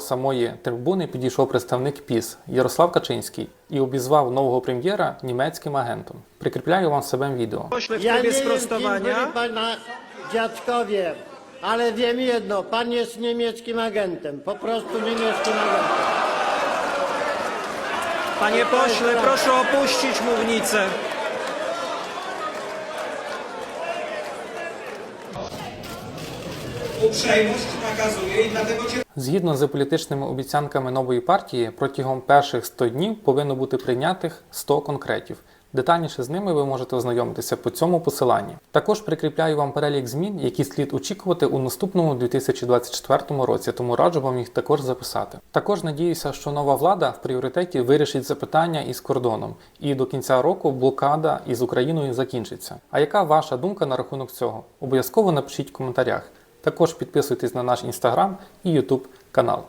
самої трибуни підійшов представник ПІС Ярослав Качинський і обізвав нового прем'єра німецьким агентом. Прикріпляю вам себе відео. Pośle w Ja trybie nie wiem, kim byli sprostowania. pana dziadkowie, ale wiem jedno, pan jest niemieckim agentem, po prostu niemieckim agentem. Panie pośle, proszę opuścić mównicę. Uprzejmość nakazuje i dlatego cię Згідно з політичними обіцянками нової партії, протягом перших 100 днів повинно бути прийнятих 100 конкретів. Детальніше з ними ви можете ознайомитися по цьому посиланні. Також прикріпляю вам перелік змін, які слід очікувати у наступному 2024 році, тому раджу вам їх також записати. Також надіюся, що нова влада в пріоритеті вирішить запитання із кордоном, і до кінця року блокада із Україною закінчиться. А яка ваша думка на рахунок цього? Обов'язково напишіть в коментарях. Також підписуйтесь на наш інстаграм і Ютуб канал.